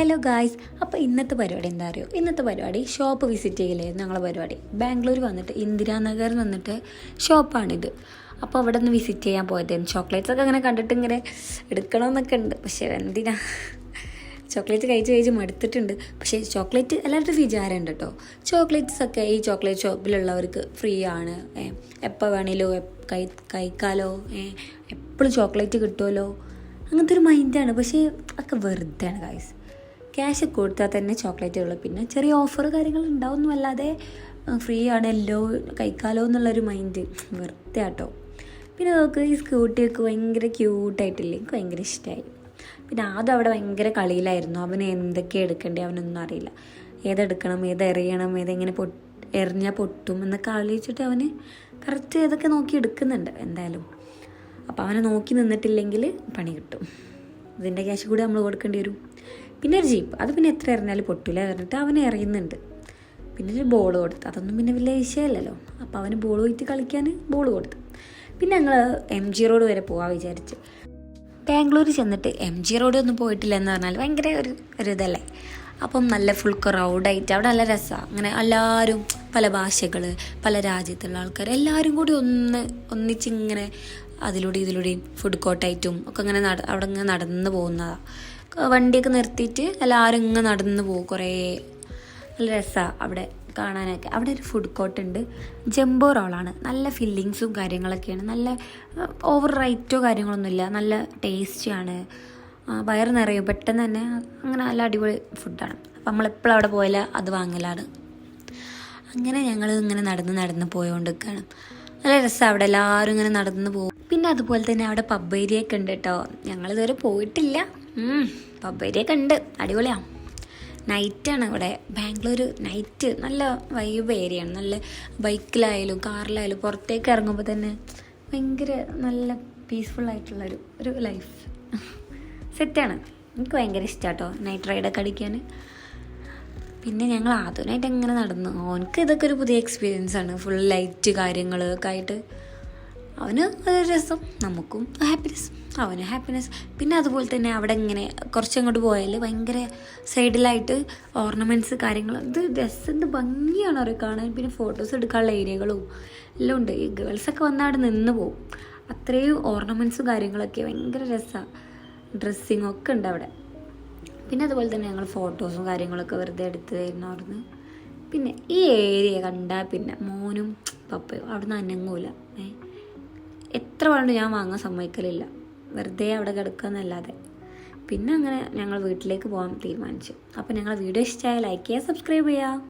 Hello guys അപ്പോൾ ഇന്നത്തെ പരിപാടി എന്താ അറിയോ? ഇന്നത്തെ പരിപാടി ഷോപ്പ് വിസിറ്റ് ചെയ്യലായിരുന്നു ഞങ്ങളെ പരിപാടി. ബാംഗ്ലൂർ വന്നിട്ട് ഇന്ദിരാനഗർ വന്നിട്ട് ഷോപ്പാണിത് അപ്പോൾ അവിടെ നിന്ന് വിസിറ്റ് ചെയ്യാൻ പോയതായിരുന്നു. ചോക്ലേറ്റ്സ് ഒക്കെ അങ്ങനെ കണ്ടിട്ട് ഇങ്ങനെ എടുക്കണമെന്നൊക്കെ ഉണ്ട്. പക്ഷേ എന്തിനാ? ചോക്ലേറ്റ് കഴിച്ച് കഴിച്ച് മടുത്തിട്ടുണ്ട്. പക്ഷേ ചോക്ലേറ്റ് എല്ലാവരുടെ വിചാരമുണ്ട് കേട്ടോ ചോക്ലേറ്റ്സ് ഒക്കെ ഈ ചോക്ലേറ്റ് ഷോപ്പിലുള്ളവർക്ക് ഫ്രീ ആണ്. എപ്പോൾ വേണേലോ കൈ കഴി കഴിക്കാലോ എപ്പോഴും ചോക്ലേറ്റ് കിട്ടുമല്ലോ അങ്ങനത്തെ ഒരു മൈൻഡാണ് പക്ഷേ ഒക്കെ വെറുതെയാണ് ഗായ്സ് ക്യാഷ് കൊടുത്താൽ തന്നെ ചോക്ലേറ്റുകൾ പിന്നെ ചെറിയ ഓഫർ കാര്യങ്ങൾ ഉണ്ടാവുന്നു അല്ലാതെ ഫ്രീ ആണ് എല്ലോ കഴിക്കാലോ എന്നുള്ളൊരു മൈൻഡ്. വെറുതെ ആട്ടോ പിന്നെ നോക്ക് ഈ സ്കൂട്ടിയൊക്കെ ഭയങ്കര ക്യൂട്ടായിട്ടില്ലേ? എനിക്ക് ഭയങ്കര ഇഷ്ടമായി പിന്നെ ആദ്യം അവിടെ ഭയങ്കര കളിയിലായിരുന്നു. അവന് എന്തൊക്കെ എടുക്കണ്ടേ അവനൊന്നും അറിയില്ല. ഏതെടുക്കണം ഏതെറിയണം ഏതെങ്ങനെ പൊട്ട് എറിഞ്ഞാൽ പൊട്ടും എന്നൊക്കെ ആലോചിച്ചിട്ട് അവന് കറക്റ്റ് ഏതൊക്കെ നോക്കി എടുക്കുന്നുണ്ട് എന്തായാലും. അപ്പോൾ അവനെ നോക്കി നിന്നിട്ടില്ലെങ്കിൽ പണി കിട്ടും. ഇതിന്റെ ക്യാഷ് കൂടി നമ്മൾ കൊടുക്കേണ്ടി വരും. പിന്നെ ഒരു ജീപ്പ്. അത് പിന്നെ എത്ര എറിഞ്ഞാലും പൊട്ടില്ല പറഞ്ഞിട്ട് അവൻ എറിയുന്നുണ്ട്. പിന്നെ ഒരു ബോൾ കൊടുത്തു. അതൊന്നും പിന്നെ വലിയ വിഷയമല്ലല്ലോ. അപ്പോൾ അവന് ബോൾ പോയിട്ട് കളിക്കാൻ ബോൾ കൊടുത്തു. പിന്നെ ഞങ്ങൾ എം ജി റോഡ് വരെ പോകാൻ വിചാരിച്ച്. ബാംഗ്ലൂർ ചെന്നിട്ട് എം ജി റോഡ് ഒന്നും പോയിട്ടില്ല എന്ന് പറഞ്ഞാൽ ഭയങ്കര ഒരു ഒരു ഇതല്ലേ? അപ്പം നല്ല ഫുൾ ക്രൗഡായിട്ട് അവിടെ നല്ല രസമാണ് അങ്ങനെ എല്ലാവരും പല ഭാഷകൾ പല രാജ്യത്തുള്ള ആൾക്കാർ എല്ലാവരും കൂടി ഒന്ന് ഒന്നിച്ചിങ്ങനെ അതിലൂടെ ഇതിലൂടെയും ഫുഡ് കോർട്ടായിട്ടും ഒക്കെ ഇങ്ങനെ നട അവിടെ ഇങ്ങനെ നടന്ന് പോകുന്നതാണ് വണ്ടിയൊക്കെ നിർത്തിയിട്ട് എല്ലാവരും ഇങ്ങനെ നടന്ന് പോകും. കുറേ നല്ല രസമാണ് അവിടെ കാണാനൊക്കെ. അവിടെ ഒരു ഫുഡ് കോർട്ട് ഉണ്ട്. ജംബോ റോളാണ് നല്ല ഫില്ലിങ്സും കാര്യങ്ങളൊക്കെയാണ്. നല്ല ഓവർ റൈറ്റോ കാര്യങ്ങളൊന്നുമില്ല. നല്ല ടേസ്റ്റിയാണ് വയറ് നിറയും. പെട്ടെന്ന് തന്നെ അങ്ങനെ നല്ല അടിപൊളി ഫുഡാണ് അപ്പം നമ്മളെപ്പോഴും അവിടെ പോയാൽ അത് വാങ്ങലാണ്. അങ്ങനെ ഞങ്ങൾ ഇങ്ങനെ നടന്ന് നടന്ന് പോയോണ്ടിരിക്കുകയാണ്. നല്ല രസമാണ് അവിടെ എല്ലാവരും ഇങ്ങനെ നടന്ന് പോകും പിന്നെ അതുപോലെ തന്നെ അവിടെ പബ് ഏരിയ ഒക്കെ ഉണ്ട് കേട്ടോ ഞങ്ങളിതുവരെ പോയിട്ടില്ല. പബ് ഏരിയ ഒക്കെ ഉണ്ട്. അടിപൊളിയാണ് നൈറ്റാണ് ഇവിടെ ബാംഗ്ലൂർ നൈറ്റ് നല്ല വൈബ് ഏരിയയാണ് നല്ല ബൈക്കിലായാലും കാറിലായാലും പുറത്തേക്ക് ഇറങ്ങുമ്പോൾ തന്നെ ഭയങ്കര നല്ല പീസ്ഫുൾ ആയിട്ടുള്ളൊരു ഒരു ലൈഫ് സെറ്റാണ് എനിക്ക് ഭയങ്കര ഇഷ്ടമാട്ടോ നൈറ്റ് റൈഡൊക്കെ അടിക്കാൻ. പിന്നെ ഞങ്ങൾ ആദ്യമായിട്ട് എങ്ങനെ നടന്നു? ഓനക്ക് ഇതൊക്കെ ഒരു പുതിയ എക്സ്പീരിയൻസ് ആണ്. ഫുൾ ലൈറ്റ് കാര്യങ്ങളൊക്കെ ആയിട്ട്. അവന് ഒരു രസം നമുക്കും ഹാപ്പിനെസ് അവന് ഹാപ്പിനെസ് പിന്നെ അതുപോലെ തന്നെ അവിടെ ഇങ്ങനെ കുറച്ചങ്ങോട്ട് പോയാൽ ഭയങ്കര സൈഡിലായിട്ട് ഓർണമെന്റ്സ് കാര്യങ്ങൾ ഇത് രസം ഭംഗിയാണ് അവർ കാണാൻ. പിന്നെ ഫോട്ടോസ് എടുക്കാനുള്ള ഏരിയകളും എല്ലാം ഉണ്ട്. ഈ ഗേൾസൊക്കെ വന്നാൽ അവിടെ നിന്ന് പോകും അത്രയും ഓർണമെന്റ്സും കാര്യങ്ങളൊക്കെ ഭയങ്കര രസമാണ് ഡ്രസ്സിങ് ഒക്കെ ഉണ്ട് അവിടെ. പിന്നെ അതുപോലെ തന്നെ ഞങ്ങൾ ഫോട്ടോസും കാര്യങ്ങളൊക്കെ വെറുതെ എടുത്ത് തരുന്നു അവിടുന്ന്. പിന്നെ ഈ ഏരിയ കണ്ടാൽ പിന്നെ മോനും പപ്പയും അവിടുന്ന് അനങ്ങൂല. ഏ? എത്ര വേണ്ട ഞാൻ വാങ്ങാൻ സമ്മതിക്കലില്ല. വെറുതെ അവിടെ കിടക്കുക എന്നല്ലാതെ. പിന്നെ അങ്ങനെ ഞങ്ങൾ വീട്ടിലേക്ക് പോകാൻ തീരുമാനിച്ചു. അപ്പോൾ ഞങ്ങൾ വീഡിയോ ഇഷ്ടമായ ലൈക്ക് ചെയ്യുക സബ്സ്ക്രൈബ് ചെയ്യുക.